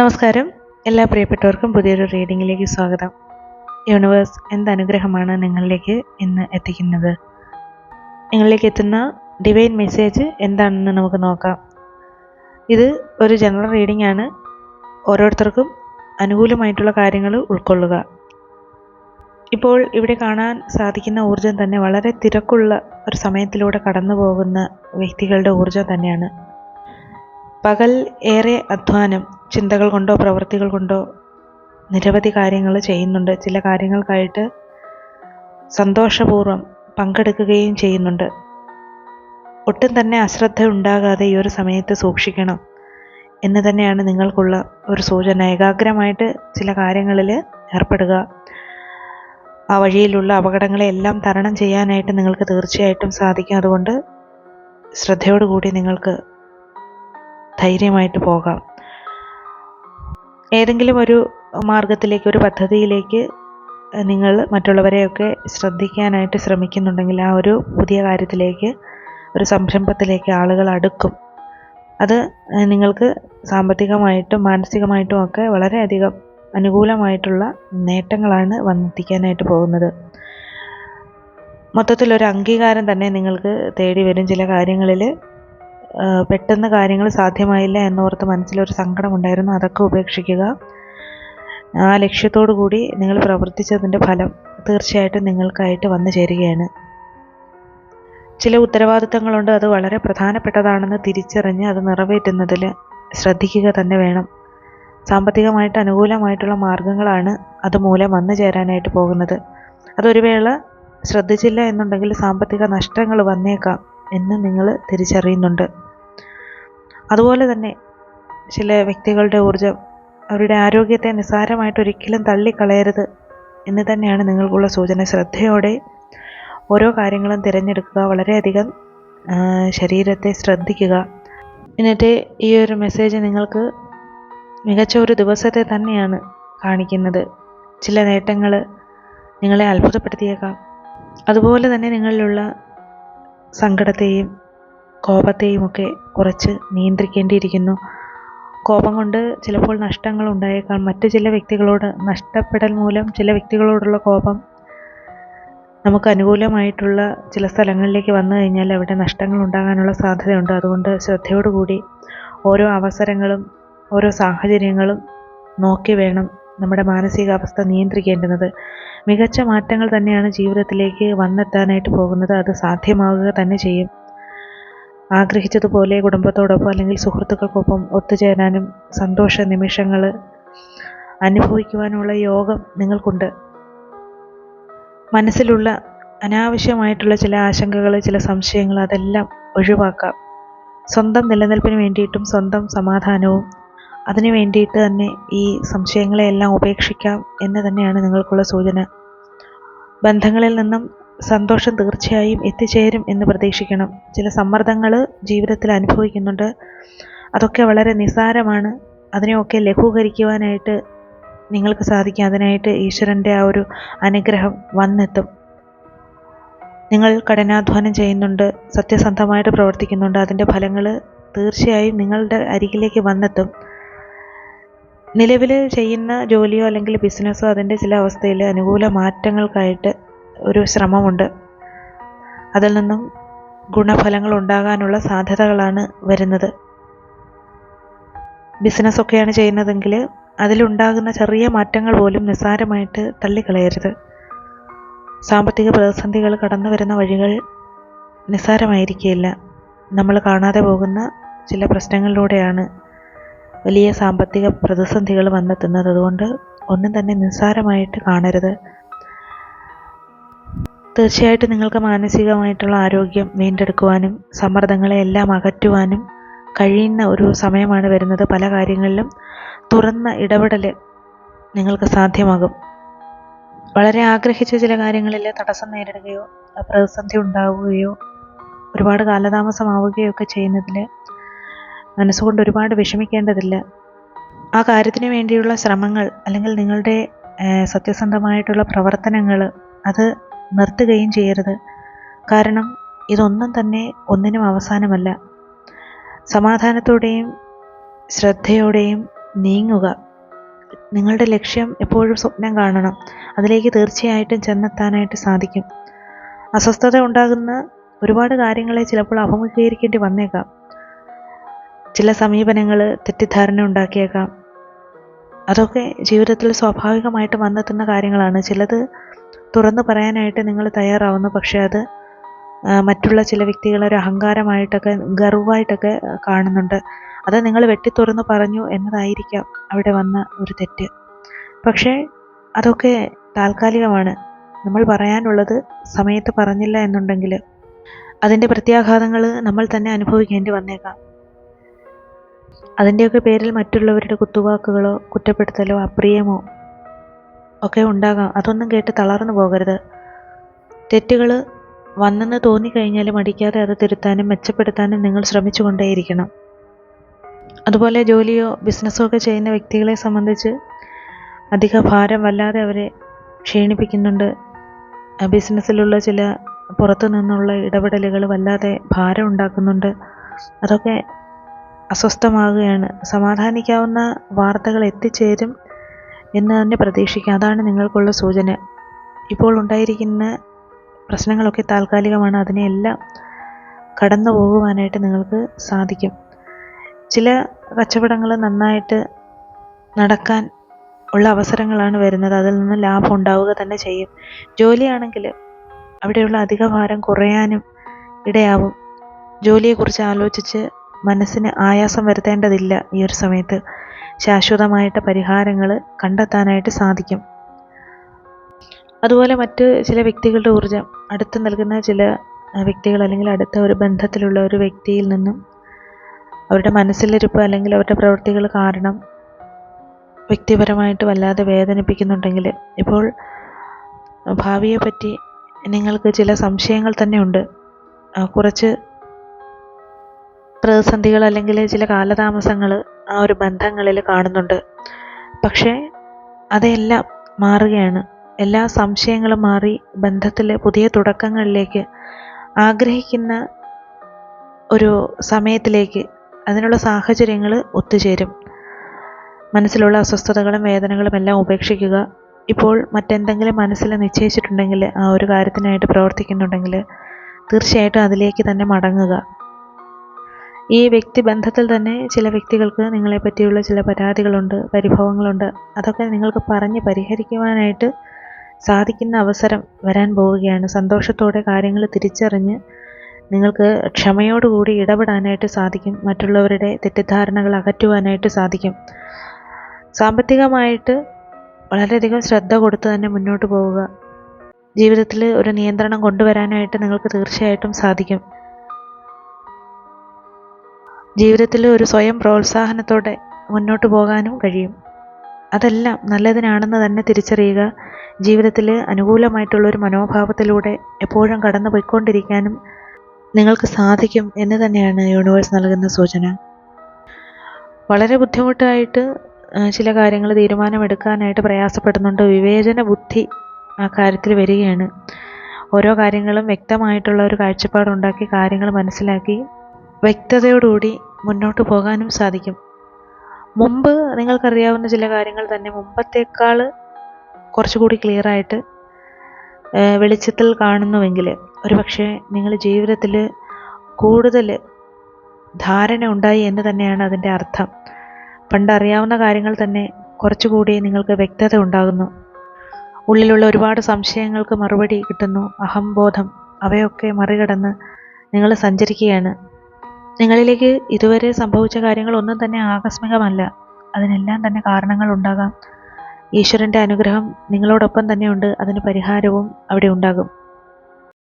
നമസ്കാരം. എല്ലാ പ്രിയപ്പെട്ടവർക്കും പുതിയൊരു റീഡിങ്ങിലേക്ക് സ്വാഗതം. യൂണിവേഴ്സ് എന്ത് അനുഗ്രഹമാണ് നിങ്ങളിലേക്ക് ഇന്ന് എത്തിക്കുന്നത്? നിങ്ങളിലേക്ക് എത്തുന്ന ഡിവൈൻ മെസ്സേജ് എന്താണെന്ന് നമുക്ക് നോക്കാം. ഇത് ഒരു ജനറൽ റീഡിംഗ് ആണ് ഓരോരുത്തർക്കും അനുകൂലമായിട്ടുള്ള കാര്യങ്ങൾ ഉൾക്കൊള്ളുക. ഇപ്പോൾ ഇവിടെ കാണാൻ സാധിക്കുന്ന ഊർജം തന്നെ വളരെ തിരക്കുള്ള ഒരു സമയത്തിലൂടെ കടന്നു പോകുന്ന വ്യക്തികളുടെ ഊർജം തന്നെയാണ്. പകൽ ഏറെ അധ്വാനം ചിന്തകൾ കൊണ്ടോ പ്രവൃത്തികൾ കൊണ്ടോ നിരവധി കാര്യങ്ങൾ ചെയ്യുന്നുണ്ട്. ചില കാര്യങ്ങൾക്കായിട്ട് സന്തോഷപൂർവം പങ്കെടുക്കുകയും ചെയ്യുന്നുണ്ട്. ഒട്ടും തന്നെ അശ്രദ്ധ ഉണ്ടാകാതെ ഈ ഒരു സമയത്ത് സൂക്ഷിക്കണം എന്ന് തന്നെയാണ് നിങ്ങൾക്കുള്ള ഒരു സൂചന. ഏകാഗ്രമായിട്ട് ചില കാര്യങ്ങളിൽ ഏർപ്പെടുക. ആ വഴിയിലുള്ള അപകടങ്ങളെ എല്ലാം തരണം ചെയ്യാനായിട്ട് നിങ്ങൾക്ക് തീർച്ചയായിട്ടും സാധിക്കും. അതുകൊണ്ട് ശ്രദ്ധയോടുകൂടി നിങ്ങൾക്ക് ധൈര്യമായിട്ട് പോകാം. ഏതെങ്കിലും ഒരു മാർഗത്തിലേക്ക് ഒരു പദ്ധതിയിലേക്ക് നിങ്ങൾ മറ്റുള്ളവരെയൊക്കെ ശ്രദ്ധിക്കാനായിട്ട് ശ്രമിക്കുന്നുണ്ടെങ്കിൽ ആ ഒരു പുതിയ കാര്യത്തിലേക്ക് ഒരു സംരംഭത്തിലേക്ക് ആളുകൾ അടുക്കും. അത് നിങ്ങൾക്ക് സാമ്പത്തികമായിട്ടും മാനസികമായിട്ടും ഒക്കെ വളരെയധികം അനുകൂലമായിട്ടുള്ള നേട്ടങ്ങളാണ് വന്നെത്തിക്കാനായിട്ട് പോകുന്നത്. മൊത്തത്തിലൊരു അംഗീകാരം തന്നെ നിങ്ങൾക്ക് തേടി വരും ചില കാര്യങ്ങളിൽ. പെട്ടെന്ന് കാര്യങ്ങൾ സാധ്യമായില്ല എന്നോർത്ത് മനസ്സിലൊരു സങ്കടമുണ്ടായിരുന്നു. അതൊക്കെ ഉപേക്ഷിക്കുക. ആ ലക്ഷ്യത്തോടു കൂടി നിങ്ങൾ പ്രവർത്തിച്ചതിന്റെ ഫലം തീർച്ചയായിട്ടും നിങ്ങൾക്കായിട്ട് വന്നു ചേരുകയാണ്. ചില ഉത്തരവാദിത്തങ്ങളുണ്ട്. അത് വളരെ പ്രധാനപ്പെട്ടതാണെന്ന് തിരിച്ചറിഞ്ഞ് അത് നിറവേറ്റുന്നതിൽ ശ്രദ്ധിക്കുക തന്നെ വേണം. സാമ്പത്തികമായിട്ട് അനുകൂലമായിട്ടുള്ള മാർഗങ്ങളാണ് അതുമൂലം വന്നു ചേരാനായിട്ട് പോകുന്നത്. അതൊരു വേള ശ്രദ്ധിച്ചില്ല എന്നുണ്ടെങ്കിൽ സാമ്പത്തിക നഷ്ടങ്ങൾ വന്നേക്കാം എന്ന് നിങ്ങൾ തിരിച്ചറിയുന്നുണ്ട്. അതുപോലെ തന്നെ ചില വ്യക്തികളുടെ ഊർജം അവരുടെ ആരോഗ്യത്തെ നിസ്സാരമായിട്ട് ഒരിക്കലും തള്ളിക്കളയരുത് എന്ന് തന്നെയാണ് നിങ്ങൾക്കുള്ള സൂചന. ശ്രദ്ധയോടെ ഓരോ കാര്യങ്ങളും തിരഞ്ഞെടുക്കുക വളരെയധികം ശരീരത്തെ ശ്രദ്ധിക്കുക. എന്നിട്ട് ഈ ഒരു മെസ്സേജ് നിങ്ങൾക്ക് മികച്ച ഒരു ദിവസത്തെ തന്നെയാണ് കാണിക്കുന്നത്. ചില നേട്ടങ്ങൾ നിങ്ങളെ അത്ഭുതപ്പെടുത്തിയേക്കാം. അതുപോലെ തന്നെ നിങ്ങളിലുള്ള സങ്കടത്തെയും കോപത്തെയും ഒക്കെ കുറച്ച് നിയന്ത്രിക്കേണ്ടിയിരിക്കുന്നു. കോപം കൊണ്ട് ചിലപ്പോൾ നഷ്ടങ്ങൾ ഉണ്ടായേക്കാം മറ്റ് ചില വ്യക്തികളോട് നഷ്ടപ്പെടൽ മൂലം ചില വ്യക്തികളോടുള്ള കോപം നമുക്ക് അനുകൂലമായിട്ടുള്ള ചില സ്ഥലങ്ങളിലേക്ക് വന്നു കഴിഞ്ഞാൽ അവിടെ നഷ്ടങ്ങൾ ഉണ്ടാകാനുള്ള സാധ്യതയുണ്ട്. അതുകൊണ്ട് ശ്രദ്ധയോടുകൂടി ഓരോ അവസരങ്ങളും ഓരോ സാഹചര്യങ്ങളും നോക്കി വേണം നമ്മുടെ മാനസികാവസ്ഥ നിയന്ത്രിക്കേണ്ടുന്നത്. മികച്ച മാറ്റങ്ങൾ തന്നെയാണ് ജീവിതത്തിലേക്ക് വന്നെത്താനായിട്ട് പോകുന്നത്. അത് സാധ്യമാവുക തന്നെ ചെയ്യും. ആഗ്രഹിച്ചതുപോലെ കുടുംബത്തോടൊപ്പം അല്ലെങ്കിൽ സുഹൃത്തുക്കൾക്കൊപ്പം ഒത്തുചേരാനും സന്തോഷ നിമിഷങ്ങൾ അനുഭവിക്കുവാനുള്ള യോഗം നിങ്ങൾക്കുണ്ട്. മനസ്സിലുള്ള അനാവശ്യമായിട്ടുള്ള ചില ആശങ്കകൾ ചില സംശയങ്ങൾ അതെല്ലാം ഒഴിവാക്കാം. സ്വന്തം നിലനിൽപ്പിന് വേണ്ടിയിട്ടും സ്വന്തം സമാധാനവും അതിനു വേണ്ടിയിട്ട് തന്നെ ഈ സംശയങ്ങളെയെല്ലാം ഉപേക്ഷിക്കാം എന്ന് തന്നെയാണ് നിങ്ങൾക്കുള്ള സൂചന. ബന്ധങ്ങളിൽ നിന്നും സന്തോഷം തീർച്ചയായും എത്തിച്ചേരും എന്ന് പ്രതീക്ഷിക്കണം. ചില സമ്മർദ്ദങ്ങൾ ജീവിതത്തിൽ അനുഭവിക്കുന്നുണ്ട്. അതൊക്കെ വളരെ നിസ്സാരമാണ്. അതിനെയൊക്കെ ലഘൂകരിക്കുവാനായിട്ട് നിങ്ങൾക്ക് സാധിക്കും. അതിനായിട്ട് ഈശ്വരന്റെ ആ ഒരു അനുഗ്രഹം വന്നെത്തും. നിങ്ങൾ കഠിനാധ്വാനം ചെയ്യുന്നുണ്ട്. സത്യസന്ധമായിട്ട് പ്രവർത്തിക്കുന്നുണ്ട്. അതിന്റെ ഫലങ്ങൾ തീർച്ചയായും നിങ്ങളുടെ അരികിലേക്ക് വന്നെത്തും. നിലവിൽ ചെയ്യുന്ന ജോലിയോ അല്ലെങ്കിൽ ബിസിനസ്സോ അതിന്റെ ചില അവസ്ഥയിൽ അനുകൂല മാറ്റങ്ങൾക്കായിട്ട് ഒരു ശ്രമമുണ്ട്. അതിൽ നിന്നും ഗുണഫലങ്ങൾ ഉണ്ടാകാനുള്ള സാധ്യതകളാണ് വരുന്നത്. ബിസിനസ്സൊക്കെയാണ് ചെയ്യുന്നതെങ്കിൽ അതിലുണ്ടാകുന്ന ചെറിയ മാറ്റങ്ങൾ പോലും നിസ്സാരമായിട്ട് തള്ളിക്കളയരുത്. സാമ്പത്തിക പ്രതിസന്ധികൾ കടന്നു വരുന്ന വഴികൾ നിസ്സാരമായിരിക്കില്ല നമ്മൾ കാണാതെ പോകുന്ന ചില പ്രശ്നങ്ങളിലൂടെയാണ് വലിയ സാമ്പത്തിക പ്രതിസന്ധികൾ വന്നെത്തുന്നത്. അതുകൊണ്ട് ഒന്നും തന്നെ നിസ്സാരമായിട്ട് കാണരുത്. തീർച്ചയായിട്ടും നിങ്ങൾക്ക് മാനസികമായിട്ടുള്ള ആരോഗ്യം വീണ്ടെടുക്കുവാനും സമ്മർദ്ദങ്ങളെ എല്ലാം അകറ്റുവാനും കഴിയുന്ന ഒരു സമയമാണ് വരുന്നത്. പല കാര്യങ്ങളിലും തുറന്ന ഇടപെടൽ നിങ്ങൾക്ക് സാധ്യമാകും. വളരെ ആഗ്രഹിച്ച ചില കാര്യങ്ങളിൽ തടസ്സം നേരിടുകയോ പ്രതിസന്ധി ഉണ്ടാവുകയോ ഒരുപാട് കാലതാമസമാവുകയോ ഒക്കെ ചെയ്യുന്നതിൽ മനസ്സുകൊണ്ട് ഒരുപാട് വിഷമിക്കേണ്ടതില്ല. ആ കാര്യത്തിന് വേണ്ടിയുള്ള ശ്രമങ്ങൾ അല്ലെങ്കിൽ നിങ്ങളുടെ സത്യസന്ധമായിട്ടുള്ള പ്രവർത്തനങ്ങൾ അത് നിർത്തുകയും ചെയ്യരുത്. കാരണം ഇതൊന്നും തന്നെ ഒന്നിനും അവസാനമല്ല. സമാധാനത്തോടെയും ശ്രദ്ധയോടെയും നീങ്ങുക. നിങ്ങളുടെ ലക്ഷ്യം എപ്പോഴും സ്വപ്നം കാണണം. അതിലേക്ക് തീർച്ചയായിട്ടും ചെന്നെത്താനായിട്ട് സാധിക്കും. അസ്വസ്ഥത ഉണ്ടാകുന്ന ഒരുപാട് കാര്യങ്ങളെ ചിലപ്പോൾ അഭിമുഖീകരിക്കേണ്ടി വന്നേക്കാം. ചില സമീപനങ്ങൾ തെറ്റിദ്ധാരണ ഉണ്ടാക്കിയേക്കാം. അതൊക്കെ ജീവിതത്തിൽ സ്വാഭാവികമായിട്ട് വന്നെത്തുന്ന കാര്യങ്ങളാണ്. ചിലത് തുറന്നു പറയാനായിട്ട് നിങ്ങൾ തയ്യാറാവുന്നു. പക്ഷേ അത് മറ്റുള്ള ചില വ്യക്തികൾ ഒരു അഹങ്കാരമായിട്ടൊക്കെ ഗർവായിട്ടൊക്കെ കാണുന്നുണ്ട്. അത് നിങ്ങൾ വെട്ടി തുറന്നു പറഞ്ഞു എന്നതായിരിക്കാം അവിടെ വന്ന ഒരു തെറ്റ്. പക്ഷേ അതൊക്കെ താൽക്കാലികമാണ്. നമ്മൾ പറയാനുള്ളത് സമയത്ത് പറഞ്ഞില്ല എന്നുണ്ടെങ്കിൽ അതിന്റെ പ്രത്യാഘാതങ്ങൾ നമ്മൾ തന്നെ അനുഭവിക്കേണ്ടി വന്നേക്കാം. അതിന്റെയൊക്കെ പേരിൽ മറ്റുള്ളവരുടെ കുത്തുവാക്കുകളോ കുറ്റപ്പെടുത്തലോ അപ്രിയമോ ഒക്കെ ഉണ്ടാകാം. അതൊന്നും കേട്ട് തളർന്നു പോകരുത്. തെറ്റുകൾ വന്നെന്ന് തോന്നിക്കഴിഞ്ഞാൽ മടിക്കാതെ അത് തിരുത്താനും മെച്ചപ്പെടുത്താനും നിങ്ങൾ ശ്രമിച്ചുകൊണ്ടേയിരിക്കണം. അതുപോലെ ജോലിയോ ബിസിനസ്സോ ഒക്കെ ചെയ്യുന്ന വ്യക്തികളെ സംബന്ധിച്ച് അധിക ഭാരം വല്ലാതെ അവരെ ക്ഷീണിപ്പിക്കുന്നുണ്ട്. ബിസിനസ്സിലുള്ള ചില പുറത്തു നിന്നുള്ള ഇടപെടലുകൾ വല്ലാതെ ഭാരം ഉണ്ടാക്കുന്നുണ്ട്. അതൊക്കെ അസ്വസ്ഥമാകുകയാണ്. സമാധാനിക്കാവുന്ന വാർത്തകൾ എത്തിച്ചേരും. എന്ന് തന്നെ പ്രതീക്ഷിക്കാം. അതാണ് നിങ്ങൾക്കുള്ള സൂചന. ഇപ്പോൾ ഉണ്ടായിരിക്കുന്ന പ്രശ്നങ്ങളൊക്കെ താൽക്കാലികമാണ്. അതിനെയെല്ലാം കടന്നു പോകുവാനായിട്ട് നിങ്ങൾക്ക് സാധിക്കും. ചില കച്ചവടങ്ങൾ നന്നായിട്ട് നടക്കാൻ ഉള്ള അവസരങ്ങളാണ് വരുന്നത്. അതിൽ നിന്ന് ലാഭം ഉണ്ടാവുക തന്നെ ചെയ്യും. ജോലിയാണെങ്കിൽ അവിടെയുള്ള അധിക ഭാരം കുറയാനും ഇടയാവും. ജോലിയെക്കുറിച്ച് ആലോചിച്ച് മനസ്സിന് ആയാസം വരുത്തേണ്ടതില്ല ഈ ഒരു സമയത്ത്. ശാശ്വതമായിട്ട് പരിഹാരങ്ങൾ കണ്ടെത്താനായിട്ട് സാധിക്കും. അതുപോലെ മറ്റ് ചില വ്യക്തികളുടെ ഊർജം അടുത്ത് നൽകുന്ന ചില വ്യക്തികൾ അല്ലെങ്കിൽ അടുത്ത ഒരു ബന്ധത്തിലുള്ള ഒരു വ്യക്തിയിൽ നിന്നും അവരുടെ മനസ്സിലിരിപ്പ് അല്ലെങ്കിൽ അവരുടെ പ്രവൃത്തികൾ കാരണം വ്യക്തിപരമായിട്ട് വല്ലാതെ വേദനിപ്പിക്കുന്നുണ്ടെങ്കിൽ ഇപ്പോൾ ഭാവിയെ പറ്റി നിങ്ങൾക്ക് ചില സംശയങ്ങൾ തന്നെയുണ്ട്. കുറച്ച് പ്രതിസന്ധികൾ അല്ലെങ്കിൽ ചില കാലതാമസങ്ങൾ ആ ഒരു ബന്ധങ്ങളിൽ കാണുന്നുണ്ട്. പക്ഷേ അതെല്ലാം മാറുകയാണ്. എല്ലാ സംശയങ്ങളും മാറി ബന്ധത്തിലെ പുതിയ തുടക്കങ്ങളിലേക്ക് ആഗ്രഹിക്കുന്ന ഒരു സമയത്തിലേക്ക് അതിനുള്ള സാഹചര്യങ്ങൾ ഒത്തുചേരും. മനസ്സിലുള്ള അസ്വസ്ഥതകളും വേദനകളും എല്ലാം ഉപേക്ഷിക്കുക. ഇപ്പോൾ മറ്റെന്തെങ്കിലും മനസ്സിൽ നിശ്ചയിച്ചിട്ടുണ്ടെങ്കിൽ ആ ഒരു കാര്യത്തിനായിട്ട് പ്രവർത്തിക്കുന്നുണ്ടെങ്കിൽ തീർച്ചയായിട്ടും അതിലേക്ക് തന്നെ മടങ്ങുക. ഈ വ്യക്തി ബന്ധത്തിൽ തന്നെ ചില വ്യക്തികൾക്ക് നിങ്ങളെ പറ്റിയുള്ള ചില പരാതികളുണ്ട് പരിഭവങ്ങളുണ്ട്. അതൊക്കെ നിങ്ങൾക്ക് പറഞ്ഞ് പരിഹരിക്കുവാനായിട്ട് സാധിക്കുന്ന അവസരം വരാൻ പോവുകയാണ്. സന്തോഷത്തോടെ കാര്യങ്ങൾ തിരിച്ചറിഞ്ഞ് നിങ്ങൾക്ക് ക്ഷമയോടുകൂടി ഇടപെടാനായിട്ട് സാധിക്കും. മറ്റുള്ളവരുടെ തെറ്റിദ്ധാരണകൾ അകറ്റുവാനായിട്ട് സാധിക്കും. സാമ്പത്തികമായിട്ട് വളരെയധികം ശ്രദ്ധ കൊടുത്ത് തന്നെ മുന്നോട്ട് പോവുക. ജീവിതത്തിൽ ഒരു നിയന്ത്രണം കൊണ്ടുവരാനായിട്ട് നിങ്ങൾക്ക് തീർച്ചയായിട്ടും സാധിക്കും. ജീവിതത്തിൽ ഒരു സ്വയം പ്രോത്സാഹനത്തോടെ മുന്നോട്ട് പോകാനും കഴിയും. അതെല്ലാം നല്ലതിനാണെന്ന് തന്നെ തിരിച്ചറിയുക. ജീവിതത്തിൽ അനുകൂലമായിട്ടുള്ള ഒരു മനോഭാവത്തിലൂടെ എപ്പോഴും കടന്നു പോയിക്കൊണ്ടിരിക്കാനും നിങ്ങൾക്ക് സാധിക്കും എന്ന് തന്നെയാണ് യൂണിവേഴ്സ് നൽകുന്ന സൂചന. വളരെ ബുദ്ധിമുട്ടായിട്ട് ചില കാര്യങ്ങൾ തീരുമാനമെടുക്കാനായിട്ട് പ്രയാസപ്പെടുന്നുണ്ട്. വിവേചന ബുദ്ധി ആ കാര്യത്തിൽ വരികയാണ്. ഓരോ കാര്യങ്ങളും വ്യക്തമായിട്ടുള്ള ഒരു കാഴ്ചപ്പാടുണ്ടാക്കി കാര്യങ്ങൾ മനസ്സിലാക്കി വ്യക്തതയോടുകൂടി മുന്നോട്ട് പോകാനും സാധിക്കും. മുമ്പ് നിങ്ങൾക്കറിയാവുന്ന ചില കാര്യങ്ങൾ തന്നെ മുമ്പത്തേക്കാൾ കുറച്ചുകൂടി ക്ലിയറായിട്ട് വെളിച്ചത്തിൽ കാണുന്നുവെങ്കിൽ ഒരു പക്ഷേ നിങ്ങൾ ജീവിതത്തിൽ കൂടുതൽ ധാരണ ഉണ്ടായി എന്ന് തന്നെയാണ് അതിന്റെ അർത്ഥം. പണ്ട് അറിയാവുന്ന കാര്യങ്ങൾ തന്നെ കുറച്ചുകൂടി നിങ്ങൾക്ക് വ്യക്തത ഉണ്ടാകുന്നു. ഉള്ളിലുള്ള ഒരുപാട് സംശയങ്ങൾക്ക് മറുപടി കിട്ടുന്നു. അഹംബോധം അവയൊക്കെ മറികടന്ന് നിങ്ങൾ സഞ്ചരിക്കുകയാണ്. നിങ്ങളിലേക്ക് ഇതുവരെ സംഭവിച്ച കാര്യങ്ങൾ ഒന്നും തന്നെ ആകസ്മികമല്ല. അതിനെല്ലാം തന്നെ കാരണങ്ങൾ ഉണ്ടാകാം. ഈശ്വരന്റെ അനുഗ്രഹം നിങ്ങളോടൊപ്പം തന്നെയുണ്ട് അതിന് പരിഹാരവും അവിടെ ഉണ്ടാകും.